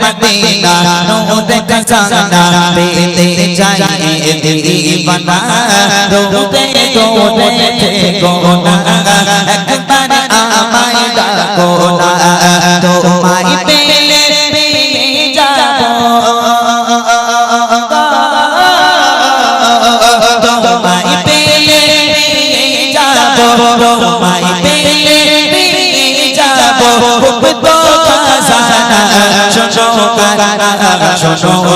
Medina, নূরে খজানা পেতে যাই দিবানা। রোদে রোদে গোনা একবার আমায় ডাকো না তোমায় পেলে পেয়ে যাব। তোমায় পেলে পেয়ে যাব। তোমায় পেলে পেয়ে যাব। শোনো শোনো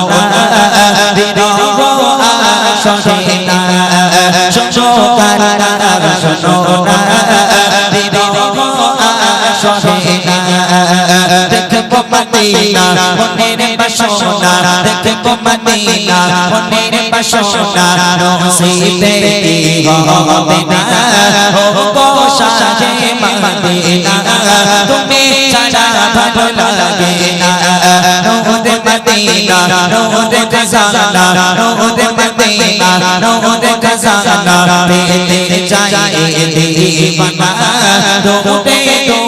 তুমি ছাড়া ভালো মদিনা নূরে খজানা নূরে মদিনা নূরে খজানা পেতে যাই দিবানা দৌড়ে দৌড়ে থেকো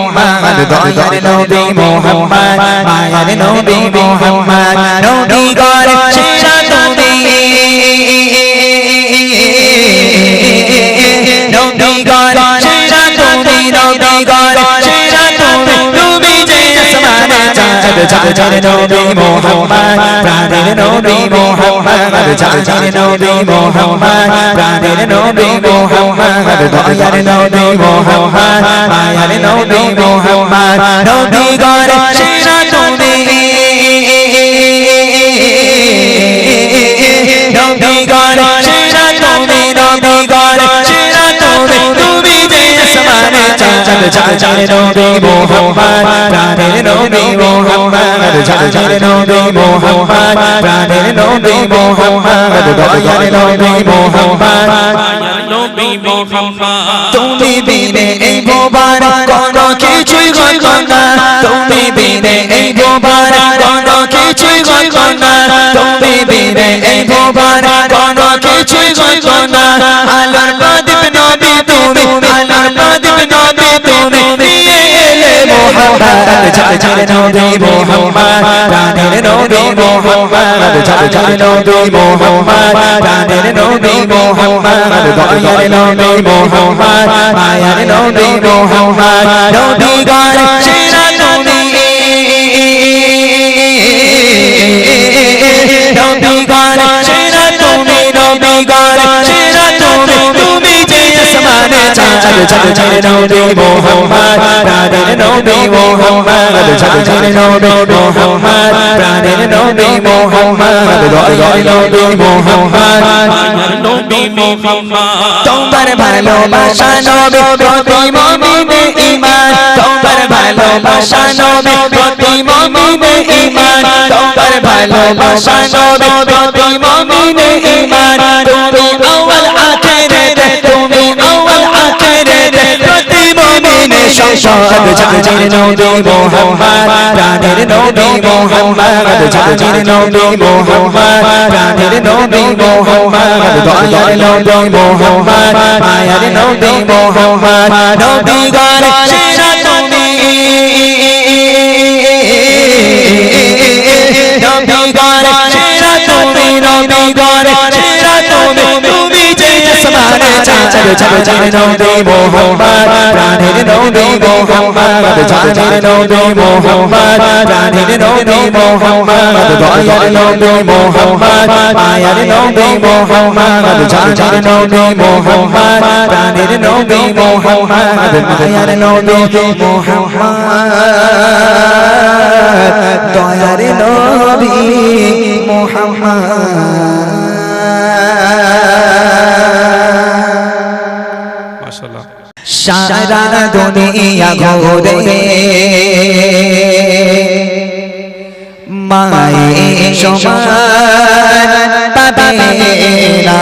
দয়ার নবী মোহাম্মদ মায়ের নবী মোহাম্মদ নবী গর সেরা নবী চাঁদ চাঁদের নবী মোহাম্মদ প্রাণের নবী মোহাম্মদ চাঁদের নবী মোহাম্মদ প্রাণের নবী মোহাম্মদ দয়ার নবী মোহাম্মদ মায়ার নবী মোহাম্মদ নবী গর চাঁদ চাঁদের নবী মোহাম্মদ প্রাণের নবী মোহাম্মদ চাঁদের নবী মোহাম্মদ প্রাণের নবী মোহাম্মদ দয়ার নবী মোহাম্মদ নবী মোহাম্মদ তুমি বিনে এই ভোবার কোনো কিছুই গল্প না তুমি বিনে এই ভোবার কোনো কিছুই গল্প না তুমি বিনে এই ভোবার কোনো কিছুই গল্প না আলোর মোহাম্মদ চাচার নবী মোহাম্মদ প্রাণের নবী মোহাম্মদ চাচার নবী মোহাম্মদ প্রাণের নবী মোহাম্মদ দয়ার নবী মোহাম্মদ মায়ার নবী Mohammad từ cha từ cha đến đâu đi mồ hồng ma ra đến đâu đi mồ hồng ma ra từ cha từ cha đến đâu đi mồ hồng ma ra đến đâu đi mồ hồng ma ra từ gọi gọi đâu đi mồ hồng ma trong bài này bài lô ba sa no bi pro ti mô mi mi iman trong bài này bài lô ba sa no bi pro ti mô mi mi iman trong bài này bài lô ba sa no bi pro ti mô mi mi iman tu tu awal akhir tu mi সংসদ জাজির নবী মোহাম্মদ। প্রাণের নবী মোহাম্মদ জাজির নবী মোহাম্মদ। প্রাণের নবী মোহাম্মদ। দয়ার নবী মোহাম্মদ। মায়ার নবী মোহাম্মদ। নবী গান সেরা তুমি নবী গান সেরা তুমি নবী গান আসমানে চাঁদ চাঁদ নবী মোহাম্মদ প্রাণের নবী মোহাম্মদ জানের নবী মোহাম্মদ জানের নবী মোহাম্মদ দয়ার নবী মোহাম্মদ মায়ার নবী মোহাম্মদ জানের নবী মোহাম্মদ জানের নবী মোহাম্মদ মায়ার নবী মোহাম্মদ দয়ার নবী মোহাম্মদ সারা দুনিয়া ঘুরে। মায়ে সমান পাবে না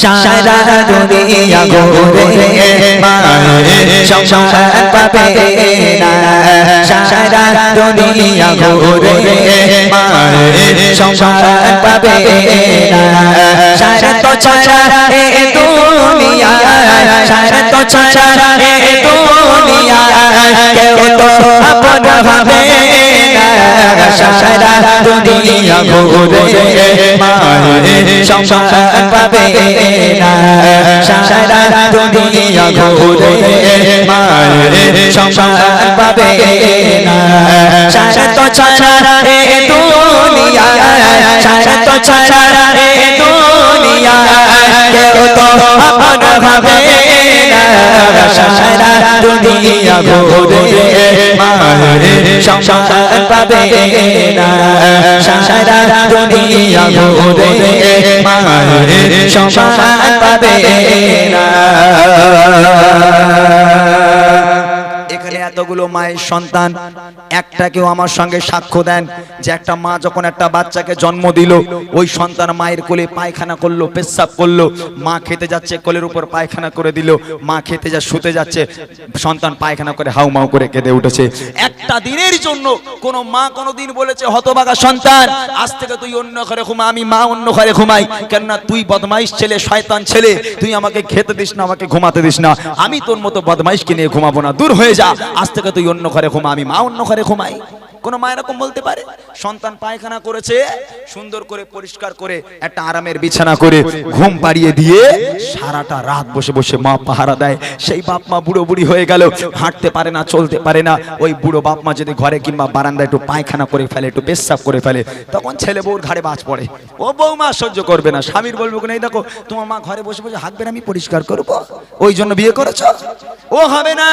সারা দুনিয়া ঘুরে। মায়ে সমান পাবে না সারা দুনিয়া ঘুরে মায়ে সমান পাবে সারা তো ছাড়া এ দুনিয়া, সারা তো ছাড়া এ দুনিয়া। কেউ তো আপন হবে সারা দুনিয়া ঘুরে মায়ে সমান পাবে না। সারা দুনিয়া ঘুরে মায়ে সমান পাবে না। সারা তো ছাড়া এ দুনিয়া, সারা তো ছাড়া এ দুনিয়া। কেউ তো আপন না সারা দুনিয়া ঘুরে মায়ে সমান পাবে না। সারা দুনিয়া ঘুরে মায়ে সমান পাবে না। এখানে এতগুলো মায়ের সন্তান একটা কেউ আমার সঙ্গে সাক্ষ্য দেন যে একটা মা যখন একটা বাচ্চাকে জন্ম দিল, ওই সন্তান মায়ের কোলে পায়খানা করল পেশাব করল, মা খেতে যাচ্ছে, কোলের উপর পায়খানা করে দিল, মা খেতে যা, শুতে যাচ্ছে, সন্তান পায়খানা করে হাউমাউ করে কেঁদে উঠেছে। একটা দিনের জন্য কোন মা কোনো দিন বলেছে, হতবাগা সন্তান, আজ থেকে তুই অন্য ঘরে ঘুমা আমি মা অন্য ঘরে ঘুমাই, কেননা তুই বদমাইশ ছেলে, শয়তান ছেলে, তুই আমাকে খেতে দিস না, আমাকে ঘুমাতে দিস না, আমি তোর মতো বদমাইশকে নিয়ে ঘুমাবো না, দূর হয়ে যা। আজ থেকে তুই অন্য ঘরে ঘুমা আমি মা অন্য ঘরে ঘুমাই। কোন মা এরকম বলতে পারে? সন্তান পায়খানা করেছে, সুন্দর করে পরিষ্কার করে একটা আরামের বিছানা করে ঘুম পাড়িয়ে দিয়ে সারাটা রাত বসে বসে মা পাহারা দেয়। সেই বাপ মা বুড়ো বুড়ি হয়ে গেল, হাঁটতে পারে না, চলতে পারে না। ওই বুড়ো বাপ মা যদি ঘরে কিংবা বারান্দায় একটু পায়খানা করে ফেলে, একটু পেশাব করে ফেলে, তখন ছেলে বউর ঘাড়ে বাজ পড়ে। ও বউ মা সহ্য করবে না, স্বামীর বলব কিনা এই দেখো, তোমার মা ঘরে বসে বসে হাঁকবে না আমি পরিষ্কার করব? ওই জন্য বিয়ে করেছ? ও হবে না।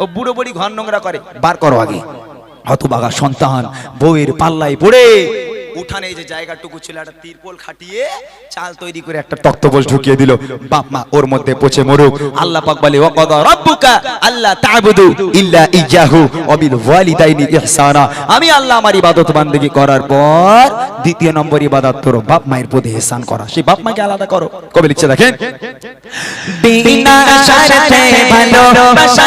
ও বুড়ো বুড়ি ঘর নোংরা করে। বার করো আগে। হতবাগা সন্তান বউয়ের পাল্লায় পড়ে উঠানে যে জায়গাটুকু ছিল, একটা তিরপল খাটিয়ে চাল তৈরি করে একটা তক্তপোষ ঢুকিয়ে দিল। বাপ মা, ওর মধ্যে পচে মরুক। আল্লাহ পাক বলে, ওয়াকাদা রাব্বুকা আল্লাহ তা'বুদু ইল্লা ইয়্যাহু ওয়া বিল ওয়ালিদাইনি ইহসানা। আমি আল্লাহ আমার ইবাদত বান্দেগী করার পর দ্বিতীয় নম্বর ইবাদত তোর বাপ মায়ের প্রতি ihsan করা। সেই বাপ মাকে আলাদা করো। কবে লিখছে, দেখেন, বিনা স্বার্থে ভালোবাসা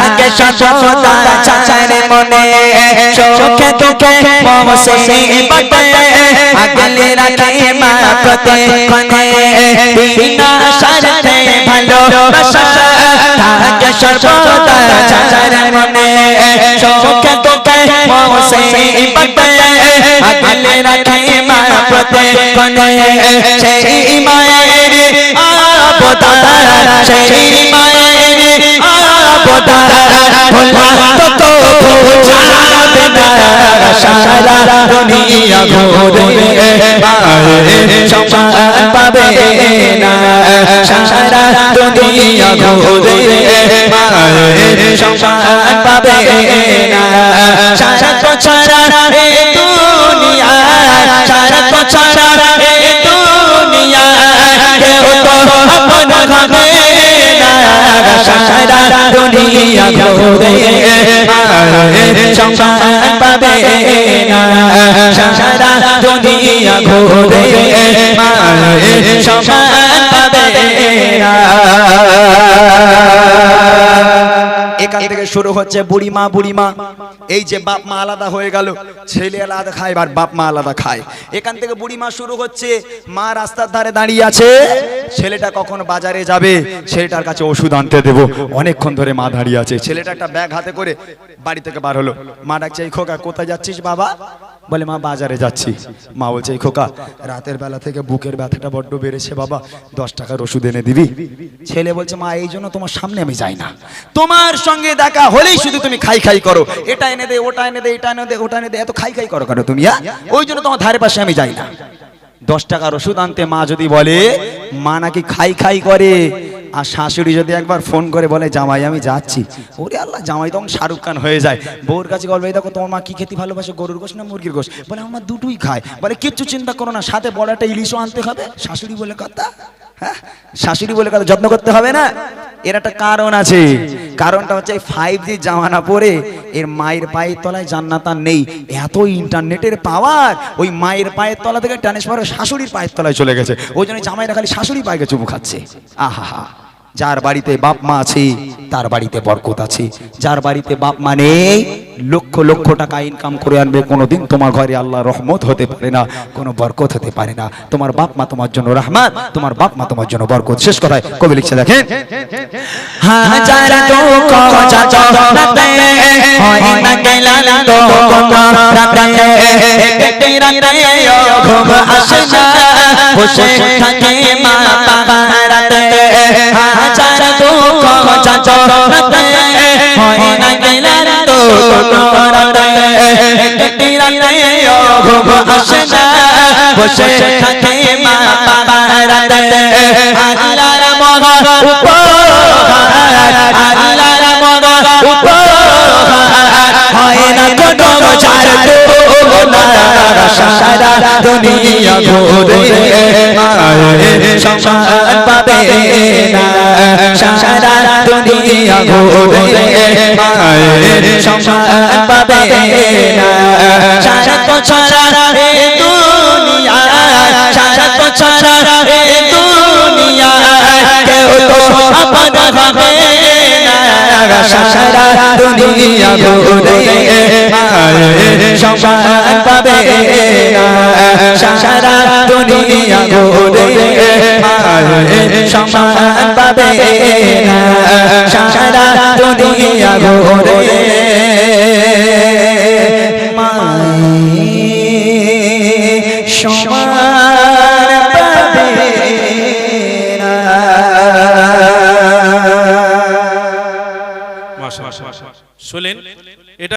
থাকে সততা চাচারে মনে। চোখে তোকে মমসে বটে আগলে রাখে মা প্রতে কনে বিনা স্বার্থে ভালোবাসা থাকে সততা চাচারে মনে চোখে তোকে মমসে বটে আগলে রাখে মা প্রতে কনে সেই মায়ের আবদার সেই মায়ের আবদার ভোলা তো বুঝাবে না সারা দুনিয়া ঘুরে মায়ের সম্মান পাবে না সারা দুনিয়া ঘুরে মায়ের সম্মান পাবে না সারা তো ছাড়া দুনিয়া থেকে শুরু হচ্ছে বুড়িমা বুড়িমা। এই যে বাপ মা আলাদা হয়ে গেল, ছেলে আলাদা খায় আর বাপ মা আলাদা খায়। এখান থেকে বুড়িমা শুরু হচ্ছে, মা রাস্তার ধারে দাঁড়িয়ে আছে, ছেলেটা কখন বাজারে যাবে, ছেলেটার কাছে ওষুধ আনতে দেব। অনেকক্ষণ ধরে মা দাঁড়িয়ে আছে, ছেলেটা একটা ব্যাগ হাতে করে বাড়ি থেকে বার হলো। মা ডাকছে, এই খোকা, কোথায় যাচ্ছিস বাবা? বলে, মা, বাজারে যাচ্ছি। মা বলছে, "এই খোকা, রাতের বেলা থেকে বুকের ব্যথাটা বড্ড বেড়েছে বাবা, দশ টাকার ওষুধ এনে দিবি। ছেলে বলছে, মা, এই জন্য তোমার সামনে আমি যাই না। তোমার সঙ্গে দেখা হলেই শুধু তুমি খাই খাই করো। এটা এনে দে, ওটা এনে দে, এটা এনে দে, ওটা এনে দে, এত খাই খাই করো কেন তুমি হ্যাঁ? ওই জন্য তোমার ধারে পাশে আমি যাই না। দশ টাকার ওষুধ আনতে মা যদি বলে, মা নাকি খাই খাই করে আর শাশুড়ি যদি একবার ফোন করে বলে, জামাই, আমি যাচ্ছি। ওরে আল্লাহ, জামাই তখন শাহরুখ খান হয়ে যায়। বউর কাছে গল্প, "এই দেখো, তোমার মা কী খেতে ভালোবাসে? গরুর গোশ না মুরগির গোশ? বলে, আমার দুটোই খায়। বলে, কিচ্ছু চিন্তা করো না, সাথে বড় একটা ইলিশও আনতে হবে। শাশুড়ি বলে, কথা? হ্যাঁ? শাশুড়ি বলে কথা যত্ন করতে হবে না? এর একটা কারণ আছে। কারণটা হচ্ছে ফাইভ জি জামানা পরে এর মায়ের পায়ের তলায় জান্নাতার নেই। এত ইন্টারনেটের পাওয়ার ওই মায়ের পায়ের তলা থেকে ট্রান্সফার শাশুড়ির পায়ের তলায় চলে গেছে। ওই জন্য জামাইরা খালি শাশুড়ি পায়ে চুমু খাচ্ছে। আহা হা যার বাড়িতে বাপ মা আছে, তার বাড়িতে বরকত আছে। যার বাড়িতে বাপ মা নেই, লক্ষ লক্ষ টাকা ইনকাম করে আনবে, কোনোদিন তোমার ঘরে আল্লাহ রহমত হতে পারে না, কোনো বরকত হতে পারে না। তোমার বাপ মা তোমার জন্য রহমত, তোমার বাপ মা তোমার জন্য বরকত। শেষ কথায় কবি লিখছে, দেখেন ঘুম বসে থাকে মা পাহারাতে আল্লাহর মহা উপহার আল্লাহর মহা উপহার হয় না কোনো চার তুলনা সারা দুনিয়া ঘুরে মায়ের সম্মান পাবে না। সারা দুনিয়া ঘুরে সারা সারা দুনিয়া ঘুরে সম্মান পাবে সারা দুনিয়া ঘুরে